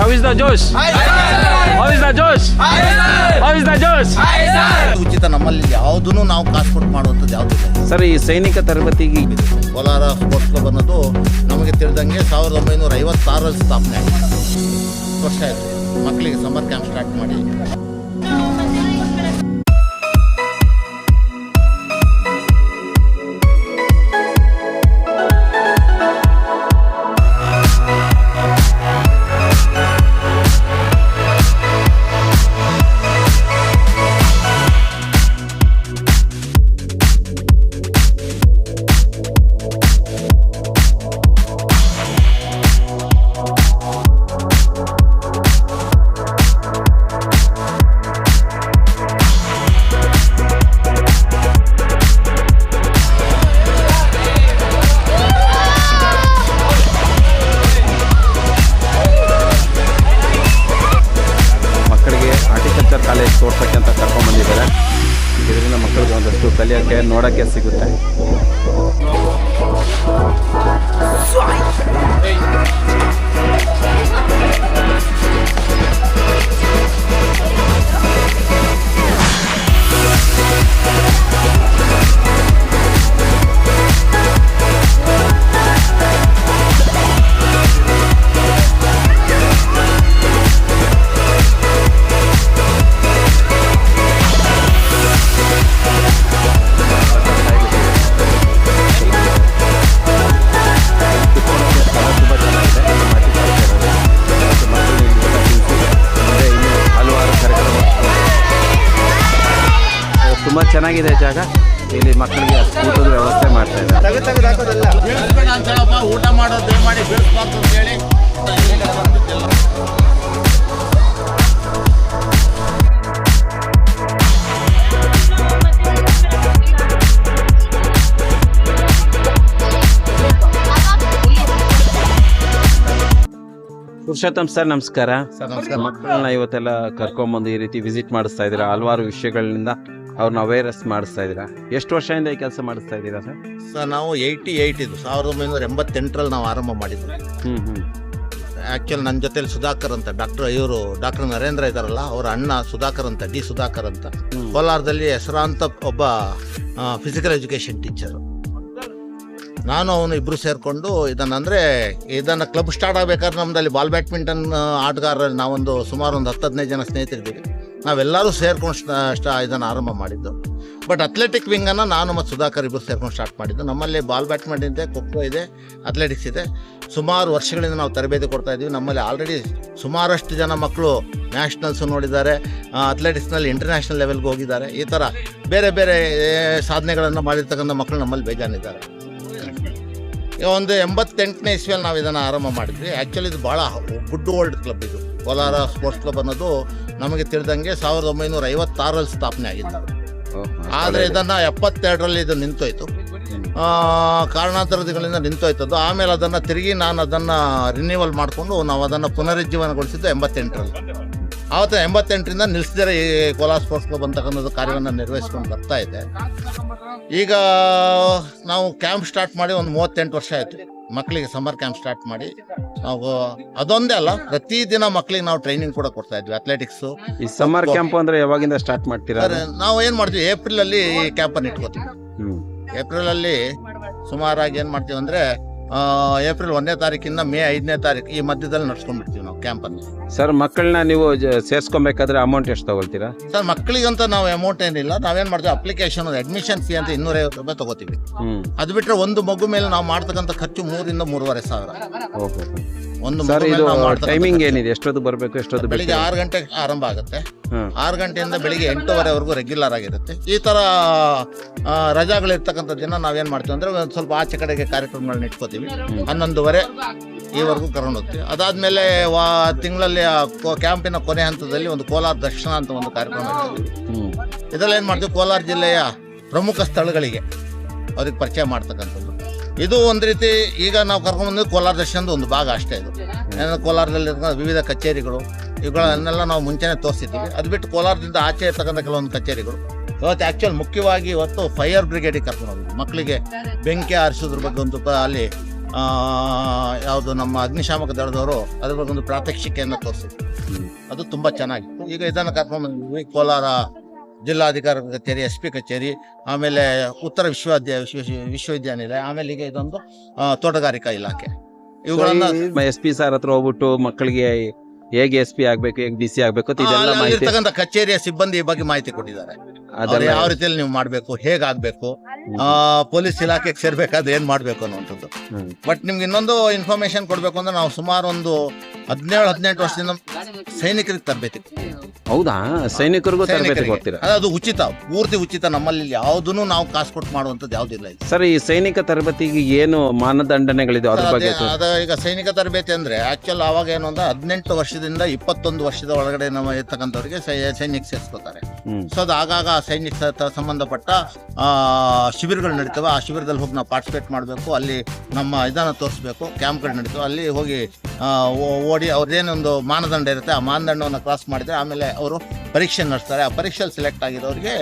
how is the Josh? How is the Josh? How is the Josh? ಉಚಿತ ನಮ್ಮಲ್ಲಿ ಯಾವುದೂ ನಾವು ಕಾಸು ಕೊಟ್ಟು ಮಾಡುವಂಥದ್ದು ಯಾವುದು ಸರ್ ಈ ಸೈನಿಕ ತರಬೇತಿಗೆ ಕೋಲಾರ ಸ್ಪೋರ್ಟ್ಸ್ ಕ್ಲಬ್ ಅನ್ನೋದು ನಮಗೆ ತಿಳಿದಂಗೆ ಸಾವಿರದ ಒಂಬೈನೂರ ಐವತ್ತಾರರಲ್ಲಿ ಸ್ಥಾಪನೆ ಆಗಿದೆ ವರ್ಷ ಆಯಿತು ಮಕ್ಕಳಿಗೆ ಸಮ್ಮರ್ ಕ್ಯಾಂಪ್ ಸ್ಟಾರ್ಟ್ ಮಾಡಿ ನೋಡೋಕ್ಕೆ ಸಿಗುತ್ತೆ ತುಂಬ ಚೆನ್ನಾಗಿದೆ ಜಾಗ. ಇಲ್ಲಿ ಮಕ್ಕಳಿಗೆ ಊಟದ ವ್ಯವಸ್ಥೆ ಮಾಡ್ತಾ ಇದ್ದಾರೆ. ಊಟ ಮಾಡೋದು ಮಾಡಿ ಹೇಳಿ. ಪುರುಷೋತ್ತಮ್ ಸರ್ ನಮಸ್ಕಾರ. ಸರ್ ನಮಸ್ಕಾರ. ಮಕ್ಕಳನ್ನ ಇವತ್ತೆಲ್ಲ ಕರ್ಕೊಂಬಂದು ಈ ರೀತಿ ವಿಸಿಟ್ ಮಾಡಿಸ್ತಾ ಇದ್ದೀರಾ? ಹಲವಾರು ವಿಷಯಗಳಿಂದ ಅವ್ರನ್ನ ಅವೇರ್ನೆಸ್ ಮಾಡಿಸ್ತಾ ಇದ್ದೀರಾ? ಎಷ್ಟು ವರ್ಷದಿಂದ ಈ ಕೆಲಸ ಮಾಡಿಸ್ತಾ ಇದ್ದೀರಾ ಸರ್? ಸರ್ ನಾವು ಏಯ್ಟಿ ಏಯ್ಟ್ ಇದು. ಸಾವಿರದ ಒಂಬೈನೂರ ಎಂಬತ್ತೆಂಟರಲ್ಲಿ ನಾವು ಆರಂಭ ಮಾಡಿದ್ವಿ. ಹ್ಞೂ ಹ್ಞೂ ಆ್ಯಕ್ಚುಲಿ ನನ್ನ ಜೊತೆಲಿ ಸುಧಾಕರ್ ಅಂತ ಡಾಕ್ಟರ್ ಇವರು ಡಾಕ್ಟರ್ ನರೇಂದ್ರ ಇದ್ದಾರಲ್ಲ ಅವರ ಅಣ್ಣ ಸುಧಾಕರ್ ಅಂತ ಡಿ ಸುಧಾಕರ್ ಅಂತ. ಕೋಲಾರದಲ್ಲಿ ಹೆಸರಾಂತ ಒಬ್ಬ ಫಿಸಿಕಲ್ ಎಜುಕೇಷನ್ ಟೀಚರು ನಾನು ಅವನು ಇಬ್ಬರು ಸೇರಿಕೊಂಡು ಇದನ್ನು ಅಂದರೆ ಇದನ್ನು ಕ್ಲಬ್ ಸ್ಟಾರ್ಟ್ ಆಗಬೇಕಾದ್ರೆ ನಮ್ಮದಲ್ಲಿ ಬಾಲ್ ಬ್ಯಾಡ್ಮಿಂಟನ್ ಆಟಗಾರರಲ್ಲಿ ನಾವೊಂದು ಸುಮಾರು ಒಂದು ಹತ್ತು ಹದಿನೈದು ಜನ ಸ್ನೇಹಿತರಿದ್ದೀವಿ. ನಾವೆಲ್ಲರೂ ಸೇರ್ಕೊಂಡು ಸ್ಟಾ ಇದನ್ನು ಆರಂಭ ಮಾಡಿದ್ದು. ಬಟ್ ಅಥ್ಲೆಟಿಕ್ ವಿಂಗನ್ನು ನಾನು ಮತ್ತು ಸುಧಾಕರ್ ಇಬ್ಬರು ಸೇರ್ಕೊಂಡು ಸ್ಟಾರ್ಟ್ ಮಾಡಿದ್ದು. ನಮ್ಮಲ್ಲಿ ಬಾಲ್ ಬ್ಯಾಟ್ಮಿಂಟನ್ ಇದೆ ಖೋಖೋ ಇದೆ ಅಥ್ಲೆಟಿಕ್ಸ್ ಇದೆ. ಸುಮಾರು ವರ್ಷಗಳಿಂದ ನಾವು ತರಬೇತಿ ಕೊಡ್ತಾ ಇದ್ದೀವಿ. ನಮ್ಮಲ್ಲಿ ಆಲ್ರೆಡಿ ಸುಮಾರಷ್ಟು ಜನ ಮಕ್ಕಳು ನ್ಯಾಷನಲ್ಸು ನೋಡಿದ್ದಾರೆ ಅಥ್ಲೆಟಿಕ್ಸ್ನಲ್ಲಿ ಇಂಟರ್ನ್ಯಾಷನಲ್ ಲೆವೆಲ್ಗೆ ಹೋಗಿದ್ದಾರೆ. ಈ ಥರ ಬೇರೆ ಬೇರೆ ಸಾಧನೆಗಳನ್ನು ಮಾಡಿರ್ತಕ್ಕಂಥ ಮಕ್ಕಳು ನಮ್ಮಲ್ಲಿ ಬೇಜಾನಿದ್ದಾರೆ ಒಂದು ಎಂಬತ್ತೆಂಟನೇ ಇಸ್ವಿಯಲ್ಲಿ ನಾವು ಇದನ್ನು ಆರಂಭ ಮಾಡಿದ್ವಿ. ಆ್ಯಕ್ಚುಲಿ ಇದು ಭಾಳ ಗುಡ್ ಓಲ್ಡ್ ಕ್ಲಬ್ ಇದು. ಕೋಲಾರ ಸ್ಪೋರ್ಟ್ಸ್ ಕ್ಲಬ್ ಅನ್ನೋದು ನಮಗೆ ತಿಳಿದಂಗೆ ಸಾವಿರದ ಒಂಬೈನೂರ ಐವತ್ತಾರರಲ್ಲಿ ಸ್ಥಾಪನೆ ಆಗಿತ್ತು. ಆದರೆ ಇದನ್ನು ಎಪ್ಪತ್ತೆರಡರಲ್ಲಿ ಇದು ನಿಂತೋಯ್ತು. ಕಾರಣಾಂತರಗಳಿಂದ ನಿಂತೋಯ್ತದ್ದು. ಆಮೇಲೆ ಅದನ್ನು ತಿರುಗಿ ನಾನು ಅದನ್ನು ರಿನ್ಯೂವಲ್ ಮಾಡಿಕೊಂಡು ನಾವು ಅದನ್ನು ಪುನರುಜ್ಜೀವನಗೊಳಿಸಿದ್ದು ಎಂಬತ್ತೆಂಟರಲ್ಲಿ. ಆವತ್ತು ಎಂಬತ್ತೆಂಟರಿಂದ ನಿಲ್ಲಿಸಿದರೆ ಈ ಕೋಲಾರ ಸ್ಪೋರ್ಟ್ಸ್ ಕ್ಲಬ್ ಅಂತಕ್ಕಂಥದ್ದು ಕಾರ್ಯವನ್ನು ನಿರ್ವಹಿಸ್ಕೊಂಡು ಬರ್ತಾ ಇದೆ. ಈಗ ನಾವು ಕ್ಯಾಂಪ್ ಸ್ಟಾರ್ಟ್ ಮಾಡಿ ಒಂದು ಮೂವತ್ತೆಂಟು ವರ್ಷ ಆಯಿತು. ಮಕ್ಕಳಿಗೆ ಸಮ್ಮರ್ ಕ್ಯಾಂಪ್ ಸ್ಟಾರ್ಟ್ ಮಾಡಿ ನಾವು ಅದೊಂದೇ ಅಲ್ಲ ಪ್ರತಿದಿನ ಮಕ್ಕಳಿಗೆ ನಾವು ಟ್ರೈನಿಂಗ್ ಕೂಡ ಕೊಡ್ತಾ ಇದ್ವಿ ಅಥ್ಲೆಟಿಕ್ಸು ಈ ಸಮ್ಮರ್ ಕ್ಯಾಂಪ್ ಅಂದ್ರೆ ಯಾವಾಗಿಂದ ಸ್ಟಾರ್ಟ್ ಮಾಡ್ತೀರಾ? ನಾವು ಏನು ಮಾಡ್ತೀವಿ ಏಪ್ರಿಲಲ್ಲಿ ಕ್ಯಾಂಪನ್ನು ಇಟ್ಕೋತೀವಿ. ಏಪ್ರಿಲ್ ಏಪ್ರಿಲಲ್ಲಿ ಸುಮಾರಾಗಿ ಏನು ಮಾಡ್ತೀವಿ ಅಂದರೆ ಏಪ್ರಿಲ್ ಒಂದನೇ ತಾರೀಕಿಂದ ಮೇ ಐದನೇ ತಾರೀಕು ಈ ಮಧ್ಯದಲ್ಲಿ ನಡ್ಸ್ಕೊಂಡ್ಬಿಡ್ತೀವಿ ನಾವು ಕ್ಯಾಂಪನ್ನು ಸರ್ ಮಕ್ಕಳನ್ನ ನೀವು ಸೇರಿಸ್ಕೊಬೇಕಾದ್ರೆ ಅಮೌಂಟ್ ಎಷ್ಟು ತಗೊಳ್ತೀರಾ? ಸರ್ ಮಕ್ಕಳಿಗಂತ ನಾವು ಅಮೌಂಟ್ ಏನಿಲ್ಲ. ನಾವೇನು ಮಾಡ್ತೀವಿ? ಅಪ್ಲಿಕೇಶನ್ ಅಡ್ಮಿಷನ್ ಫೀ ಅಂತ ಇನ್ನೂರೈವತ್ತು ರೂಪಾಯಿ ತಗೋತೀವಿ. ಅದು ಬಿಟ್ಟರೆ ಒಂದು ಮಗು ಮೇಲೆ ನಾವು ಮಾಡ್ತಕ್ಕಂಥ ಖರ್ಚು ಮೂರಿಂದ ಮೂರುವರೆ ಸಾವಿರ. ಓಕೆ ಒಂದು ಸರ್ ಇದು ಟೈಮಿಂಗ್. ಏನಿದೆ? ಎಷ್ಟೊತ್ತು ಬರಬೇಕು ಎಷ್ಟೊತ್ತು ಬೆಳಿಗ್ಗೆ? ಆರು ಗಂಟೆಗೆ ಆರಂಭ ಆಗುತ್ತೆ. ಆರು ಗಂಟೆಯಿಂದ ಬೆಳಿಗ್ಗೆ ಎಂಟೂವರೆವರೆಗೂ ರೆಗ್ಯುಲರ್ ಆಗಿರುತ್ತೆ. ಈ ಥರ ರಜಾಗಳಿರ್ತಕ್ಕಂಥ ದಿನ ನಾವೇನು ಮಾಡ್ತೀವಿ ಅಂದರೆ ಒಂದು ಸ್ವಲ್ಪ ಆಚೆ ಕಡೆಗೆ ಕಾರ್ಯಕ್ರಮಗಳನ್ನ ಇಟ್ಕೋತೀವಿ. ಹನ್ನೊಂದುವರೆ ಈವರೆಗೂ ಕರ್ಕೊಂಡು ಹೋಗ್ತೀವಿ. ಅದಾದಮೇಲೆ ವಾ ತಿಂಗಳಲ್ಲಿ ಕ್ಯಾಂಪಿನ ಕೊನೆ ಹಂತದಲ್ಲಿ ಒಂದು ಕೋಲಾರ ದರ್ಶನ ಅಂತ ಒಂದು ಕಾರ್ಯಕ್ರಮ ಹ್ಮ್. ಇದರಲ್ಲಿ ಏನು ಮಾಡ್ತೀವಿ? ಕೋಲಾರ ಜಿಲ್ಲೆಯ ಪ್ರಮುಖ ಸ್ಥಳಗಳಿಗೆ ಅವ್ರಿಗೆ ಪರಿಚಯ ಮಾಡ್ತಕ್ಕಂಥದ್ದು. ಇದು ಒಂದು ರೀತಿ ಈಗ ನಾವು ಕರ್ಕೊಂಡ್ಬಂದು ಕೋಲಾರ ದರ್ಶನದ ಒಂದು ಭಾಗ ಅಷ್ಟೇ ಇದು. ಏನಂದ್ರೆ ಕೋಲಾರದಲ್ಲಿ ವಿವಿಧ ಕಚೇರಿಗಳು, ಇವುಗಳನ್ನೆಲ್ಲ ನಾವು ಮುಂಚೆನೇ ತೋರಿಸಿದ್ದೀವಿ. ಅದು ಬಿಟ್ಟು ಕೋಲಾರದಿಂದ ಆಚೆ ಇರ್ತಕ್ಕಂಥ ಕೆಲವೊಂದು ಕಚೇರಿಗಳು. ಇವತ್ತು ಆ್ಯಕ್ಚುಲ್ ಮುಖ್ಯವಾಗಿ ಇವತ್ತು ಫೈರ್ ಬ್ರಿಗೇಡಿಗೆ ಕರ್ಕೊಂಡು ಹೋಗಿದ್ವಿ ಮಕ್ಕಳಿಗೆ ಬೆಂಕಿ ಹಾರಿಸೋದ್ರ ಬಗ್ಗೆ ಒಂದು ಅಲ್ಲಿ ಯಾವುದು ನಮ್ಮ ಅಗ್ನಿಶಾಮಕ ದಳದವರು ಅದ್ರ ಬಗ್ಗೆ ಒಂದು ಪ್ರಾತ್ಯಕ್ಷಿಕೆಯನ್ನು ತೋರಿಸಿದ್ರು. ಅದು ತುಂಬ ಚೆನ್ನಾಗಿತ್ತು. ಈಗ ಇದನ್ನು ಕರ್ಕೊಂಡು ಕೋಲಾರ ಜಿಲ್ಲಾಧಿಕಾರಿ ಕಚೇರಿ ಎಸ್ ಪಿ ಕಚೇರಿ ಆಮೇಲೆ ಉತ್ತರ ವಿಶ್ವವಿದ್ಯಾ ವಿಶ್ವ ವಿಶ್ವವಿದ್ಯಾನಿಲಯ ಆಮೇಲೆ ಈಗ ಇದೊಂದು ತೋಟಗಾರಿಕಾ ಇಲಾಖೆ. ಇವುಗಳನ್ನ ಎಸ್ ಪಿ ಸರ್ ಹತ್ರ ಹೋಗ್ಬಿಟ್ಟು ಮಕ್ಕಳಿಗೆ ಹೇಗೆ ಎಸ್ ಪಿ ಆಗ್ಬೇಕು ಹೇಗೆ ಡಿ ಸಿ ಆಗ್ಬೇಕು ಕಚೇರಿಯ ಸಿಬ್ಬಂದಿ ಈ ಬಗ್ಗೆ ಮಾಹಿತಿ ಕೊಟ್ಟಿದ್ದಾರೆ. ಯಾವ ರೀತಿಯಲ್ಲಿ ನೀವು ಮಾಡಬೇಕು ಹೇಗಾಗಬೇಕು? ಪೊಲೀಸ್ ಇಲಾಖೆಗೆ ಸೇರ್ಬೇಕಾದ್ರೆ ಏನ್ ಮಾಡ್ಬೇಕು ಅನ್ನುವಂಥದ್ದು. ಬಟ್ ನಿಮ್ಗೆ ಇನ್ನೊಂದು ಇನ್ಫಾರ್ಮೇಶನ್ ಕೊಡ್ಬೇಕು ಅಂದ್ರೆ ನಾವು ಸುಮಾರು ಒಂದು ಹದಿನೇಳು ಹದಿನೆಂಟು ವರ್ಷದಿಂದ ಸೈನಿಕರಿಗೆ ತರಬೇತಿ. ಹೌದಾ? ಸೈನಿಕರಿಗೂ ತರಬೇತಿ. ಕೊಡ್ತೀರಾ? ಅದು ಉಚಿತ ಪೂರ್ತಿ ಉಚಿತ ನಮ್ಮಲ್ಲಿ ಯಾವುದನ್ನು ನಾವು ಕಾಸು ಕೊಟ್ಟು ಮಾಡುವಂಥದ್ದು ಯಾವುದಿಲ್ಲ ಇಲ್ಲಿ ಸರ್ ಈ ಸೈನಿಕ ತರಬೇತಿಗೆ ಏನು ಮಾನದಂಡನೆಗಳಿದೆ ಅದ್ರ ಬಗ್ಗೆ ಅದೇ- ಈಗ ಸೈನಿಕ ತರಬೇತಿ ಅಂದ್ರೆ ಆಕ್ಚುಲ್ ಅವಾಗ ಏನು ಅಂದ್ರೆ ಹದಿನೆಂಟು ವರ್ಷದಿಂದ ಇಪ್ಪತ್ತೊಂದು ವರ್ಷದ ಒಳಗಡೆ ನಮ್ಮ ಇರ್ತಕ್ಕಂಥವ್ರಿಗೆ ಸೈ- ಸೈನಿಕ ಸೇರಿಸ್ಕೋತಾರೆ. ಸೊ ಅದು ಆಗಾಗ ಸೈನಿಕ ಸಂಬಂಧಪಟ್ಟ ಆ, ಶಿಬಿರಗಳು ನಡೀತವೆ ಆ ಶಿಬಿರದಲ್ಲಿ ಹೋಗಿ ನಾವು ಪಾರ್ಟಿಸಿಪೇಟ್ ಮಾಡಬೇಕು ಅಲ್ಲಿ ನಮ್ಮ ಇದನ್ನು ತೋರಿಸ್ಬೇಕು ಕ್ಯಾಂಪ್ಗಳು ನಡೀತವೆ ಅಲ್ಲಿ ಹೋಗಿ ಓಡಿ ಅವ್ರದ್ದೇನೊಂದು ಮಾನದಂಡ ಇರುತ್ತೆ ಆ ಮಾನದಂಡವನ್ನು ಕ್ರಾಸ್ ಮಾಡಿದರೆ ಆಮೇಲೆ ಅವರು ಪರೀಕ್ಷೆ ನಡೆಸ್ತಾರೆ ಆ ಪರೀಕ್ಷೆಯಲ್ಲಿ ಸೆಲೆಕ್ಟ್ ಆಗಿರೋರಿಗೆ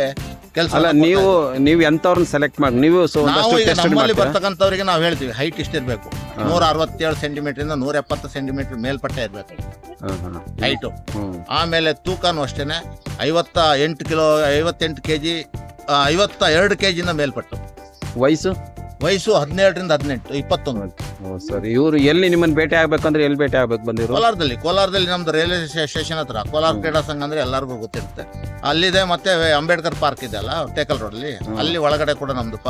ಕೆಲಸ ಅಲ್ಲ ನೀವು ನೀವು ಎಂಥವ್ರನ್ನ ಸೆಲೆಕ್ಟ್ ಮಾಡಿ ನೀವು ನಾವು ಈಗ ನಮ್ಮಲ್ಲಿ ಬರ್ತಕ್ಕಂಥವ್ರಿಗೆ ನಾವು ಹೇಳ್ತೀವಿ ಹೈಟ್ ಇಷ್ಟಿರಬೇಕು. ನೂರ ಅರವತ್ತೇಳು ಸೆಂಟಿಮೀಟರ್ ಇಂದ ನೂರ ಎಪ್ಪತ್ತು ಸೆಂಟಿಮೀಟರ್ ಮೇಲ್ಪಟ್ಟೆ ಇರಬೇಕು. ಹೈಟು ಆಮೇಲೆ ತೂಕನೂ ಅಷ್ಟೇ ಐವತ್ತ ಎಂಟು ಕಿಲೋ ಐವತ್ತೆಂಟು ಕೆ ಜಿ ಐವತ್ತ ಎರಡು ಕೆ ಜಿನ ಮೇಲ್ಪಟ್ಟು. ವಯಸ್ಸು? ವಯಸ್ಸು ಹದಿನೇಳರಿಂದ ಹದಿನೆಂಟು ಇಪ್ಪತ್ತೊಂದು. ಸರಿ. ಇವರು ಎಲ್ಲಿ ನಿಮ್ಮನ್ನ ಭೇಟಿ ಆಗ್ಬೇಕಂದ್ರೆ ಎಲ್ಲಿ ಭೇಟಿ ಆಗ್ಬೇಕು ಬಂದಿರು ಕೋಲಾರದಲ್ಲಿ ಕೋಲಾರದಲ್ಲಿ ನಮ್ದು ರೈಲ್ವೆ ಸ್ಟೇಷನ್ ಹತ್ರ. ಕೋಲಾರ ಕ್ರೀಡಾ ಸಂಘ ಅಂದ್ರೆ ಎಲ್ಲರಿಗೂ ಗೊತ್ತಿರುತ್ತೆ. ಅಲ್ಲಿದೆ ಮತ್ತೆ ಅಂಬೇಡ್ಕರ್ ಪಾರ್ಕ್ ಇದೆ ಅಲ್ಲ ಟೇಕಲ್ ರೋಡ್ ಅಲ್ಲಿ ಅಲ್ಲಿ ಒಳಗಡೆ ಕೂಡ ನಮ್ದು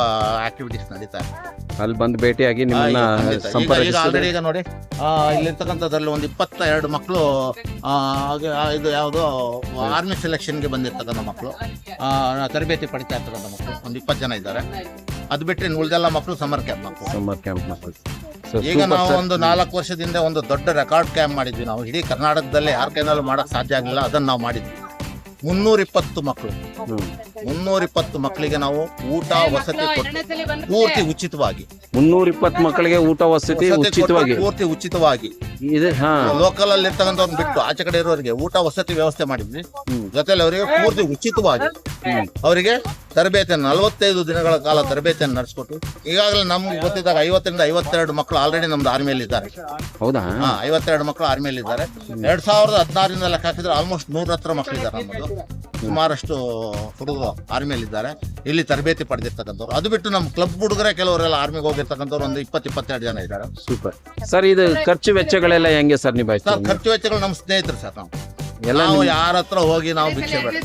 ಆಕ್ಟಿವಿಟೀಸ್ ನಡೀತಾ ಇದೆ. ಅಲ್ಲಿ ಬಂದು ಭೇಟಿಯಾಗಿ ನಿಮ್ಮನ್ನ ಸಂಪರ್ಕ ಈಗ ಸಂಪರ್ಕಿಸಿದ್ರೆ ಆಲ್ರೆಡಿ ಈಗ ನೋಡಿ ಆ, ಇಲ್ಲಿರ್ತಕ್ಕಂಥದ್ರಲ್ಲಿ ಒಂದು ಇಪ್ಪತ್ತ ಎರಡು ಮಕ್ಕಳು ಇದು ಯಾವುದು ಆರ್ಮಿ ಸೆಲೆಕ್ಷನ್ಗೆ ಬಂದಿರ್ತಕ್ಕಂಥ ಮಕ್ಕಳು ತರಬೇತಿ ಪಡಿತಾ ಇರ್ತಕ್ಕಂಥ ಮಕ್ಕಳು ಒಂದು ಇಪ್ಪತ್ತು ಜನ ಇದ್ದಾರೆ. ಅದು ಬಿಟ್ಟರೆ ಉಳಿದೆಲ್ಲ ಮಕ್ಕಳು ಸಮರ್ ಕ್ಯಾಂಪ್ ಮಕ್ಕಳು ಸಮ್ಮರ್ ಕ್ಯಾಂಪ್ ಮಕ್ಕಳು ಈಗ ನಾವು. ಒಂದು ನಾಲ್ಕು ವರ್ಷದಿಂದ ಒಂದು ದೊಡ್ಡ ರೆಕಾರ್ಡ್ ಕ್ಯಾಂಪ್ ಮಾಡಿದ್ವಿ ನಾವು. ಇಡೀ ಕರ್ನಾಟಕದಲ್ಲೇ ಯಾರ ಕೈನಲ್ಲೂ ಮಾಡಕ್ ಸಾಧ್ಯ ಆಗಲಿಲ್ಲ ಅದನ್ನ ನಾವು ಮಾಡಿದ್ವಿ. ಮುನ್ನೂರ ಇಪ್ಪತ್ತು ಮಕ್ಕಳು ಹ್ಮ್. ಮುನ್ನೂರ ಇಪ್ಪತ್ತು ಮಕ್ಕಳಿಗೆ ನಾವು ಊಟ ವಸತಿ ಕೊಟ್ಟು ಪೂರ್ತಿ ಉಚಿತವಾಗಿ. ಮುನ್ನೂರ ಇಪ್ಪತ್ತು ಮಕ್ಕಳಿಗೆ ಊಟ ವಸತಿ ಉಚಿತವಾಗಿ. ಪೂರ್ತಿ ಉಚಿತವಾಗಿ. ಇದೆ ಹಾ. ಲೋಕಲ್ ಅಲ್ಲಿ ಇರ್ತಕ್ಕಂಥವ್ರನ್ನ ಬಿಟ್ಟು ಆಚೆ ಕಡೆ ಇರೋರಿಗೆ ಊಟ ವಸತಿ ವ್ಯವಸ್ಥೆ ಮಾಡಿದ್ವಿ. ಜೊತೆಯಲ್ಲಿ ಜೊತೆಲಿ ಅವರಿಗೆ ಪೂರ್ತಿ ಉಚಿತವಾಗಿ. ಅವರಿಗೆ ತರಬೇತಿಯನ್ನು ನಲವತ್ತೈದು ದಿನಗಳ ಕಾಲ ತರಬೇತಿಯನ್ನು ನಡೆಸ್ಕೊಟ್ಟು ಈಗಾಗಲೇ ನಮ್ಗೆ ಗೊತ್ತಿದ್ದಾಗ ಐವತ್ತರಿಂದ ಐವತ್ತೆರಡು ಮಕ್ಕಳು ಆಲ್ರೆಡಿ ನಮ್ದು ಆರ್ಮಿಯಲ್ಲಿ ಇದ್ದಾರೆ ಹೌದಾ? ಹಾ ಐವತ್ತೆರಡು ಮಕ್ಕಳು ಆರ್ಮಿಯಲ್ಲಿ ಇದ್ದಾರೆ ಎರಡ್ ಸಾವಿರದ ಹದಿನಾರರಿಂದ ಲೆಕ್ಕ ಹಾಕಿದ್ರೆ ಆಲ್ಮೋಸ್ಟ್ ನೂರ ಹತ್ರ ಮಕ್ಕಳಿದ್ದಾರೆ ನಮ್ಮದು. ಸುಮಾರಷ್ಟು ಹುಡುಗರು ಆರ್ಮಿಯಲ್ಲಿ ಇದ್ದಾರೆ ಇಲ್ಲಿ ತರಬೇತಿ ಪಡೆದಿರ್ತಕ್ಕಂಥವ್ರು. ಅದು ಬಿಟ್ಟು ನಮ್ಮ ಕ್ಲಬ್ ಹುಡುಗರೇ ಕೆಲವರೆಲ್ಲ ಆರ್ಮಿಗೆ ಹೋಗಿರ್ತಕ್ಕಂಥವ್ರು ಒಂದು ಇಪ್ಪತ್ತು ಇಪ್ಪತ್ತೆರಡು ಜನ ಇದ್ದಾರೆ. ಸೂಪರ್ ಸರ್ ಇದು ಖರ್ಚು ವೆಚ್ಚಗಳೆಲ್ಲ ಹೆಂಗೆ ಸರ್ ಸರ್ ನಿಭಾಯಿಸ್ತಾರೆ ಖರ್ಚು ವೆಚ್ಚಗಳು ನಮ್ಮ ಸ್ನೇಹಿತರು ಸರ್ ನಾವು. ಎಲ್ಲ ನಾವು ಯಾರ ಹತ್ರ ಹೋಗಿ ನಾವು ಭಿಕ್ಷೆ ಬೇಡ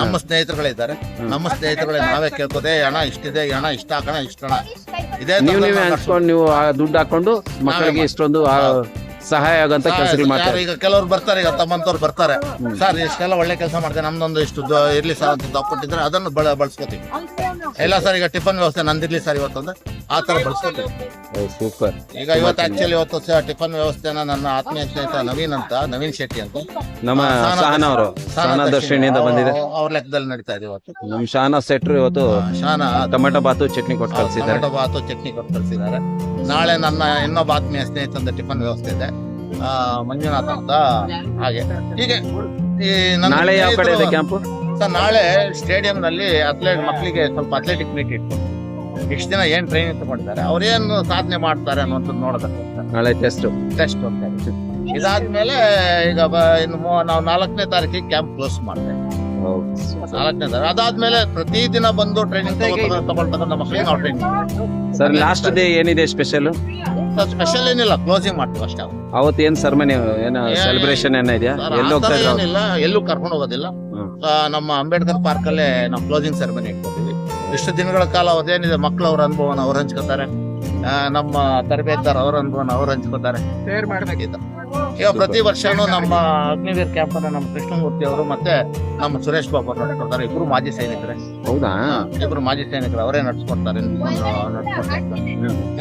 ನಮ್ಮ ಸ್ನೇಹಿತರುಗಳೇ ಇದ್ದಾರೆ. ನಮ್ಮ ಸ್ನೇಹಿತರುಗಳೇ ನಾವೇ ಕೇಳ್ಕೋದೆ ಹಣ ಇಷ್ಟಿದೆ ಈ ಹಣ ಇಷ್ಟ ಹಾಕೋಣ ಇಷ್ಟ ಹಣ ಇದೇ ನೀವು ನೀವೇ ನಾವು ಹಂಚ್ಕೊಂಡು ನೀವು ಆ ದುಡ್ಡು ಹಾಕೊಂಡು ಮಕ್ಕಳಿಗೆ ಇಷ್ಟೊಂದು ಆ ಸಹಾಯ ಆಗಂತ ಕೆಲಸ ಕೆಲಸಗಳು ಮಾಡ್ತಾರೆ ಈಗ ಕೆಲವ್ರು ಬರ್ತಾರೆ ಈಗ ತಮ್ಮಂತವ್ರು ಬರ್ತಾರೆ. ಸರ್ ಇಷ್ಟೆಲ್ಲ ಒಳ್ಳೆ ಕೆಲಸ ಮಾಡ್ತೇನೆ ನಮ್ದೊಂದು ಇಷ್ಟು ದ- ಇರ್ಲಿ ಸರ್ ಅಂತ ದಪ್ಪ ಕೊಟ್ಟಿದ್ರೆ ಅದನ್ನು ಬಳಸ್ಕೋತೀವಿ. ಇಲ್ಲ ಸರ್ ಈಗ ಟಿಫನ್ ವ್ಯವಸ್ಥೆ ನಂದಿರ್ಲಿ ಸರ್ ಇವತ್ತೊಂದು ಆ ತರ ಓ ಸೂಪರ್. ಈಗ ಇವತ್ತು ಆಕ್ಚುಲಿ ಇವತ್ತು ಸ- ಟಿಫನ್ ವ್ಯವಸ್ಥೆನ ನನ್ನ ಆತ್ಮೀಯ ಸ್ನೇಹಿತ ನವೀನ್ ಅಂತ ನವೀನ್ ಶೆಟ್ಟಿ ಅಂತ. ನಮ್ಮ ಸಹನಾ ಅವರು ಸಹನ ದರ್ಶಿನಿಯಿಂದ ಬಂದಿದೆ. ಅವ್ರ- ಅವ್ರ ಲೆಕ್ಕದಲ್ಲಿ ನಡೀತಾ ಇದೆ ಇವತ್ತು. ನಮ್ ಶಾನ ಸೆಟ್ರು ಇವತ್ತು ಶಾನ ಟೊಮೆಟೊ ಬಾತು ಚಟ್ನಿ ಕೊಟ್ಟು ಕಳ್ಸಿದ್ದಾರೆ. ಟೊಮೆಟೊ ಬಾತು ಚಟ್ನಿ ಕೊಟ್ಟು ಕಳ್ಸಿದ್ದಾರೆ. ನಾಳೆ ನನ್ನ ಇನ್ನೊಬ್ಬ ಆತ್ಮೀಯ ಸ್ನೇಹಿತಂದ ಟಿಫನ್ ವ್ಯವಸ್ಥೆ ಇದೆ. ಆ, ಮಂಜುನಾಥ ಅಂತ ಹಾಗೆ. ಹೀಗೆ ಈ ನನ್ನ ನಾಳೆ ಯಾವ ಕಡೆ ಇದೆ ಸ್ನೇಹಿತರು- ಕ್ಯಾಂಪು? ಸರ್ ನಾಳೆ ಸ್ಟೇಡಿಯಂ ನಲ್ಲಿ ಅಥ್ಲೆಟ್ ಮಕ್ಕಳಿಗೆ ಸ್ವಲ್ಪ ಅಥ್ಲೆಟಿಕ್ ಮೀಟ್ ಇಟ್ಟು ಇಷ್ಟು ದಿನ ಏನ್ ಟ್ರೈನಿಂಗ್ ತಗೊಂಡಿದ್ದಾರೆ ಅವ್ರೇನು ಸಾಧನೆ ಮಾಡ್ತಾರೆ ಅನ್ನೋದನ್ನ ನೋಡೋದಕ್ಕೆ ನಾಳೆ ಟೆಸ್ಟ್ ಟೆಸ್ಟ್ ಇದಾದ್ಮೇಲೆ ಈಗ ಬ- ಇನ್ನು ಮೂ- ನಾವು ನಾಲ್ಕನೇ ತಾರೀಕಿಗೆ ಕ್ಯಾಂಪ್ ಕ್ಲೋಸ್ ಮಾಡ್ತೇವೆ. ನಾಲ್ಕನೇ ತಾರೀಕು. ಅದಾದ್ಮೇಲೆ ಪ್ರತಿದಿನ ಬಂದು ಟ್ರೈನಿಂಗ್ ತಗೊಳ್ತಕ್ಕಂಥ ಮಕ್ಕಳಿಗೆ ನಾವು ಟ್ರೈನಿಂಗ್ ಸರ್ ಲಾಸ್ಟ್ ಡೇ ಏನಿದೆ ಸ್ಪೆಷಲ್ ಸ್ಪೆಷಲ್ ಏನಿಲ್ಲ ಕ್ಲೋಸಿಂಗ್ ಮಾಡ್ತೀವಿ ಅಷ್ಟೇ. ಅವತ್ತು ಏನ್ ಸರ್ಮನಿ ಏನ ಸೆಲೆಬ್ರೇಷನ್ ಏನೋ ಇದೆಯಾ? ಎಲ್ಲಿ ಹೋಗ್ತಾ ಇಲ್ಲ ಏನಿಲ್ಲ ಎಲ್ಲೂ ಕರ್ಕೊಂಡು ಹೋಗೋದಿಲ್ಲ. ಆ, ನಮ್ಮ ಅಂಬೇಡ್ಕರ್ ಪಾರ್ಕ್ ಅಲ್ಲೇ ನಾವು ಕ್ಲೋಸಿಂಗ್ ಸೆರೆಮನಿ ಇಟ್ಕೊತೀವಿ ಇಷ್ಟು ದಿನಗಳ ಕಾಲ ಅವತ್ತೇನಿದೆ ಮಕ್ಕಳು ಅವ್ರ ಅನುಭವನ ಅವ್ರು ಹಂಚ್ಕೋತಾರೆ. ಆ, ನಮ್ಮ ತರಬೇತಾರ ಅವ್ರ ಅನುಭವನ ಅವ್ರು ಹಂಚ್ಕೋತಾರೆ. ಶೇರ್ ಮಾಡ್ಬೇಕಿತ್ತು ಈಗ ಪ್ರತಿ ವರ್ಷನೂ ನಮ್ಮ ಅಗ್ನಿವೀರ್ ಕ್ಯಾಂಪ್ ಅನ್ನ ನಮ್ಮ ಕೃಷ್ಣಮೂರ್ತಿ ಅವರು ಮತ್ತೆ ನಮ್ಮ ಸುರೇಶ್ ಬಾಬು ಅವರು ನಡ್ಸ್ಕೊಡ್ತಾರೆ. ಇಬ್ರು ಮಾಜಿ ಸೈನಿಕರೇ. ಹೌದಾ? ಇಬ್ರು ಮಾಜಿ ಸೈನಿಕರು ಅವರೇ ನಡ್ಸ್ಕೊಡ್ತಾರೆ.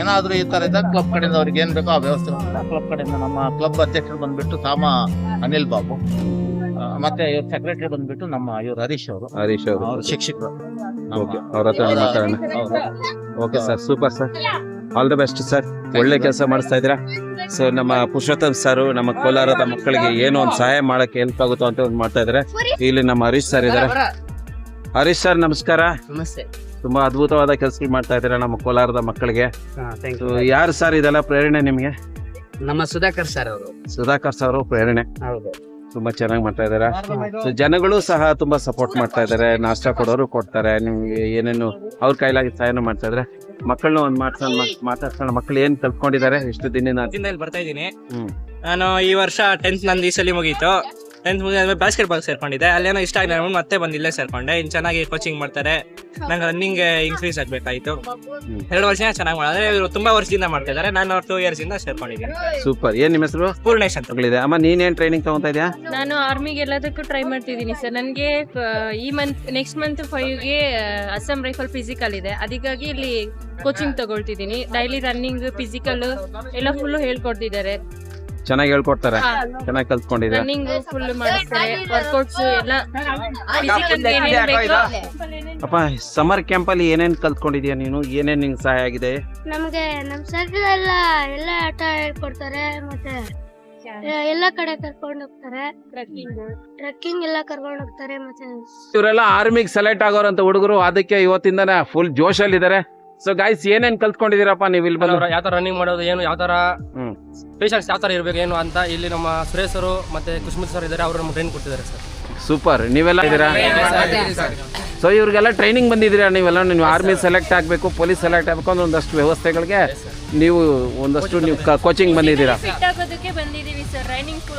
ಏನಾದ್ರೂ ಈ ತರ ಇದ್ದಾಗ ಕ್ಲಬ್ ಕಡೆಯಿಂದ ಅವ್ರಿಗೆ ಏನ್ ಬೇಕೋ ಆ ವ್ಯವಸ್ಥೆ ಕ್ಲಬ್ ಕಡೆಯಿಂದ ನಮ್ಮ ಕ್ಲಬ್ ಅಧ್ಯಕ್ಷರು ಬಂದ್ಬಿಟ್ಟು ತಾಮ ಅನಿಲ್ ಬಾಬು ಮತ್ತೆ ಇವ್ರ ಸೆಕ್ರೆಟರಿ ಬಂದ್ಬಿಟ್ಟು ನಮ್ಮ ಇವ್ರು ಹರೀಶ್ ಅವರು. ಹರೀಶ್ ಅವರು. ಅವ್ರ ಶಿಕ್ಷಕರು. ಅವ್ರ ಹತ್ರ ಮಾತಾಡೋಣ. Okay sir super sir. All the best sir ಒಳ್ಳೆ ಕೆಲಸ ಮಾಡಿಸ್ತಾ ಇದ್ದೀರಾ? ಸೊ ನಮ್ಮ ಪುರುಷೋತ್ತಮ್ ಸರ್ ನಮ್ಮ ಕೋಲಾರದ ಮಕ್ಕಳಿಗೆ ಏನೋ ಒಂದು ಸಹಾಯ ಮಾಡಕ್ಕೆ ಹೆಲ್ಪ್ ಆಗುತ್ತೋ ಅಂತ ಒಂದು ಮಾಡ್ತಾ ಇದ್ದಾರೆ. ಇಲ್ಲಿ ನಮ್ಮ ಹರೀಶ್ ಸರ್ ಇದ್ದಾರೆ. ಹರೀಶ್ ಸರ್ ನಮಸ್ಕಾರ. ನಮಸ್ತೆ. ತುಂಬಾ ಅದ್ಭುತವಾದ ಕೆಲಸಗಳು ಮಾಡ್ತಾ ಇದ್ದೀರಾ ನಮ್ಮ ಕೋಲಾರದ ಮಕ್ಕಳಿಗೆ. ಯಾರು ಸರ್ ಇದೆಲ್ಲ? ಪ್ರೇರಣೆ ನಿಮಗೆ? ನಮ್ಮ ಸುಧಾಕರ್ ಸರ್ ಅವರು. ಸುಧಾಕರ್ ಸರ್ ಪ್ರೇರಣೆ. ಹೌದು. ತುಂಬಾ ಚೆನ್ನಾಗಿ ಮಾಡ್ತಾ ಇದಾರೆ. ಸೊ ಜನಗಳು ಸಹ ತುಂಬಾ ಸಪೋರ್ಟ್ ಮಾಡ್ತಾ ಇದಾರೆ. ನಾಷ್ಟ ಕೊಡೋರು ಕೊಡ್ತಾರೆ. ನಿಮ್ಗೆ ಏನೇನು ಅವ್ರ ಕೈಲಾಗಿ ಸಹಾಯನೂ ಮಾಡ್ತಾ ಇದಾರೆ. ಮಕ್ಕಳನ್ನ ಒಂದ್ ಮಾತಾಡ್ಸೋಣ ಮಾತಾಡ್ಸೋಣ. ಮಕ್ಕಳು ಏನ್ ಕಲ್ತ್ಕೊಂಡಿದ್ದಾರೆ ಎಷ್ಟು ದಿನ ಬರ್ತಾ ಇದ್ದೀನಿ. ನಾನು ಈ ವರ್ಷ ಟೆಂತ್ ನಂದು ಈ ಸಲ ಮುಗೀತು. ಟೆಂತ್ ಬ್ಯಾಸ್ಕೆಟ್ಬಾಲ್ ಬಾಸ್ಕೆಟ್ ಬಾಲ್ ಸೇರ್ಕೊಂಡಿದ್ದೆ. ಅಲ್ಲೇನೋ ಇಷ್ಟ ಆಗಿಲ್ಲ ಅಂದ್ಬಿಟ್ಟು ಮತ್ತೆ ಬಂದು ಇಲ್ಲೇ ಸೇರ್ಕೊಂಡೆ. ಇನ್ನು ಚೆನ್ನಾಗಿ ಕೋಚಿಂಗ್ ಮಾಡ್ತಾರೆ. ನಂಗೆ ರನ್ನಿಂಗ್ ಇನ್ಕ್ರೀಸ್ ಆಗ್ಬೇಕಾಯ್ತು. ಎರಡು ವರ್ಷ ಚೆನ್ನಾಗಿ ಮಾಡಿದ್ರೆ ಇವರು ತುಂಬಾ ವರ್ಷದಿಂದ ಮಾಡ್ತಾ ಇದ್ದಾರೆ ನಾನು ಟೂ ಇಯರ್ಸ್ ಇಂದ ಸೇರ್ಕೊಂಡಿದ್ದೀನಿ. ಸೂಪರ್. ಏನ್ ನಿಮ್ಮ ಹೆಸರು? ಪೂರ್ಣೇಶ್ ಅಂತ. ಇದೆ ಅಮ್ಮ ನೀನೇನ್ ಟ್ರೈನಿಂಗ್ ತಗೊಂತಾ ಇದೆಯಾ? ನಾನು ಆರ್ಮಿಗೆ ಎಲ್ಲದಕ್ಕೂ ಟ್ರೈ ಮಾಡ್ತಿದ್ದೀನಿ ಸರ್. ನನಗೆ ಈ ಮಂತ್ ನೆಕ್ಸ್ಟ್ ಮಂತ್ ಫೈವ್ಗೆ ಅಸ್ಸಾಂ ರೈಫಲ್ ಫಿಸಿಕಲ್ ಇದೆ. ಅದಕ್ಕಾಗಿ ಇಲ್ಲಿ ಕೋಚಿಂಗ್ ತಗೊಳ್ತಿದ್ದೀನಿ. ಡೈಲಿ ರನ್ನಿಂಗ್ ಫಿಸಿಕಲ್ ಎಲ್ಲ ಫುಲ್ ಹೇಳ್ಕೊಡ್ತಿದ್ದಾರೆ. ಚೆನ್ನಾಗಿ ಹೇಳ್ಕೊಡ್ತಾರೆ. ಚೆನ್ನಾಗಿ ಕಲ್ತ್ಕೊಂಡಿದೆ. ರನ್ನಿಂಗ್ ಫುಲ್ ಮಾಡಿಸ್ತಾರೆ ವರ್ಕೌಟ್ಸ್ ಎಲ್ಲ ಫಿಸಿಕಲ್ ಏನೇನ್ ಬೇಕೋ? ಅಪ್ಪ ಸಮರ್ ಕ್ಯಾಂಪ್ ಅಲ್ಲಿ ಏನೇನ್ ಕಲ್ತ್ಕೊಂಡಿದ್ಯಾ ನೀನು? ಏನೇನ್ ನಿಂಗೆ ಸಹಾಯ ಆಗಿದೆ? ನಮ್ಗೆ ನಮ್ ಸರ್ ಎಲ್ಲ ಎಲ್ಲ ಆಟ ಹೇಳ್ಕೊಡ್ತಾರೆ ಮತ್ತೆ ಎಲ್ಲ ಕಡೆ ಕರ್ಕೊಂಡು ಹೋಗ್ತಾರೆ. ಟ್ರಕ್ಕಿಂಗ್ ಎಲ್ಲ ಕರ್ಕೊಂಡು ಹೋಗ್ತಾರೆ ಮತ್ತೆ ಇವರೆಲ್ಲ ಆರ್ಮಿಗೆ ಸೆಲೆಕ್ಟ್ ಆಗೋರಂತ ಹುಡುಗರು ಅದಕ್ಕೆ ಇವತ್ತಿಂದನೇ ಫುಲ್ ಜೋಶಲ್ಲಿ ಇದಾರೆ. ಸೊ ಗಾಯ್ಸ್ ಏನೇನ್ ಕಲ್ತ್ಕೊಂಡಿದೀರಪ್ಪ ನೀವು ಇಲ್ಲಿ ಬಂದು? ಯಾವ ತರ ರನ್ನಿಂಗ್ ಮಾಡೋದು ಏನು ಯಾವ ತರ ಹ್ಮ್. ಪೇಷನ್ಸ್ ಯಾವ ತರ ಇರ್ಬೇಕು ಏನು ಅಂತ ಇಲ್ಲಿ ನಮ್ಮ ಸುರೇಶ್ ಅವರು ಮತ್ತೆ ಕುಶ್ಮಿತ್ ಸರ್ ಇದ್ದಾರೆ ಅವರು ಟ್ರೈನ್ ಕೊಟ್ಟಿದ್ದಾರೆ ಸರ್. ಸೂಪರ್. ನೀವೆಲ್ಲ ಇದ್ದೀರಾ? ಸೊ ಇವ್ರಿಗೆಲ್ಲ ಟ್ರೈನಿಂಗ್ ಬಂದಿದ್ದೀರಾ ನೀವೆಲ್ಲ? ನೀವು ಆರ್ಮಿ ಸೆಲೆಕ್ಟ್ ಆಗಬೇಕು ಪೊಲೀಸ್ ಸೆಲೆಕ್ಟ್ ಆಗಬೇಕು ಅಂದ್ರೆ ಒಂದಷ್ಟು ವ್ಯವಸ್ಥೆಗಳಿಗೆ ನೀವು ಒಂದಷ್ಟು ನೀವು ಕೋಚಿಂಗ್ ಬಂದಿದ್ದೀರಾ? ಫಿಟ್ ಆಗೋದಕ್ಕೆ ಬಂದಿದ್ದೀವಿ sir. Running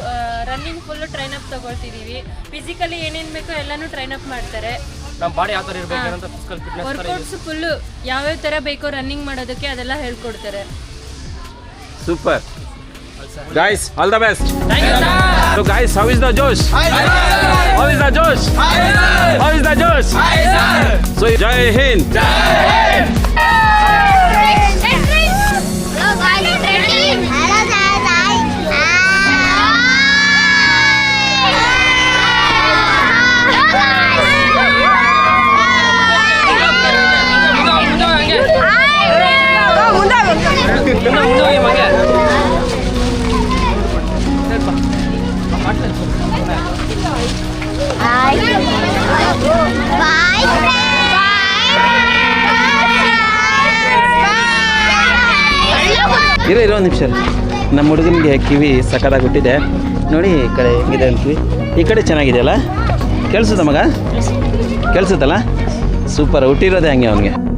running full train up ತಗೊಳ್ತಿದೀವಿ physically ಏನೇನ್ ಬೇಕೋ ಎಲ್ಲಾನು ಟ್ರೈನ್ ಅಪ್ ಮಾಡ್ತಾರೆ. ನಮ್ಮ ಬಾಡಿ ಯಾವ ತರ ಇರಬೇಕು ಅಂತ ಫಿಸಿಕಲ್ ಫಿಟ್ನೆಸ್. ವರ್ಕೌಟ್ಸ್ ಫುಲ್ಲು ಯಾವ್ಯಾವ ತರ ಬೇಕೋ ರನ್ನಿಂಗ್ ಮಾಡೋದಕ್ಕೆ ಅದೆಲ್ಲ ಹೇಳ್ಕೊಡ್ತಾರೆ. Super guys all the best so guys how is the josh how is the josh how is the josh so Jai Hind Jai ಹೋಗಿ ಇರೋ ಇರೋ ಒಂದು ನಿಮಿಷ. ನಮ್ಮ ಹುಡುಗನಿಗೆ ಕಿವಿ ಸಖತ್ತಾಗಿ ಹುಟ್ಟಿದೆ. ನೋಡಿ, ಈ ಕಡೆ ಹೆಂಗಿದೆ ಅಂತ ಈ ಕಡೆ ಚೆನ್ನಾಗಿದೆಯಲ್ಲ? ಕೇಳಿಸುತ್ತ ಮಗ? ಕೇಳಿಸುತ್ತಲ್ಲ? ಸೂಪರ್, ಹುಟ್ಟಿರೋದೇ ಹಂಗೆ ಅವನಿಗೆ.